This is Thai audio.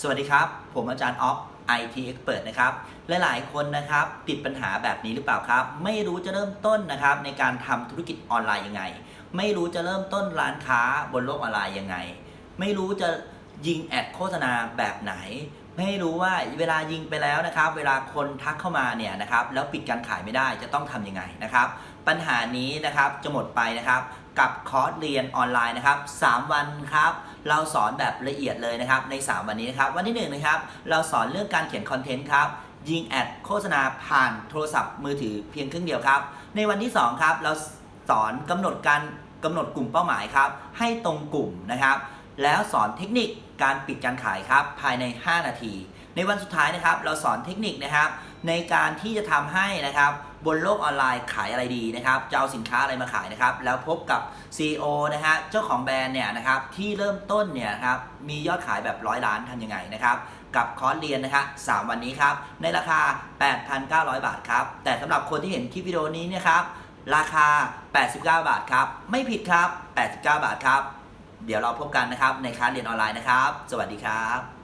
สวัสดีครับ ผมอาจารย์ออฟ IT Expert นะครับ หลายๆ คนนะครับติดปัญหาแบบนี้หรือเปล่าครับ ไม่รู้จะเริ่มต้นนะครับในการทำธุรกิจออนไลน์ยังไง ไม่รู้จะเริ่มต้นร้านค้าบนโลกออนไลน์ยังไง ไม่รู้จะ ยิงแอดโฆษณาแบบไหน ไม่รู้ว่าเวลายิงไปแล้วนะครับ เวลาคนทักเข้ามาเนี่ยนะครับแล้วปิดการขายไม่ได้จะต้องทำยังไงนะครับ ปัญหานี้นะครับจะหมดไปนะครับกับคอร์สเรียนออนไลน์นะครับ 3 วันครับ เราสอนแบบละเอียดเลยนะครับใน 3 วันนี้นะครับ วันที่1นงนะครับ เราสอนเรื่องการเขียนคอนเทนต์ครับ ยิงแอดโฆษณาผ่านโทรศัพท์มือถือเพียงครึ่งเดียวครับ ในวันที่ 2 ครับ เราสอนกำหนดการกำหนดกลุ่มเป้าหมายครับ ให้ตรงกลุ่มนะครับ แล้วสอนเทคนิคการปิดการขายครับภายใน 5 นาที ในวันสุดท้ายนะครับ เราสอนเทคนิคนะครับ ในการที่จะทำให้นะครับ บนโลกออนไลน์ขายอะไรดีนะครับจะเอาสินค้าอะไรมาขายนะครับ แล้วพบกับ CEO นะฮะเจ้าของแบรนด์เนี่ยนะครับที่เริ่มต้นเนี่ยครับมียอดขายแบบร้อยล้านทำยังไงนะครับกับคอร์สเรียนนะครับ3วันนี้ครับในราคา 8,900 บาทครับแต่สำหรับคนที่เห็นคลิปวิดีโอนี้เนะครับราคา 89 บาทครับไม่ผิดครับ 89 บาทครับ เดี๋ยวเราพบกันนะครับในคลาสเรียนออนไลน์นะครับ สวัสดีครับ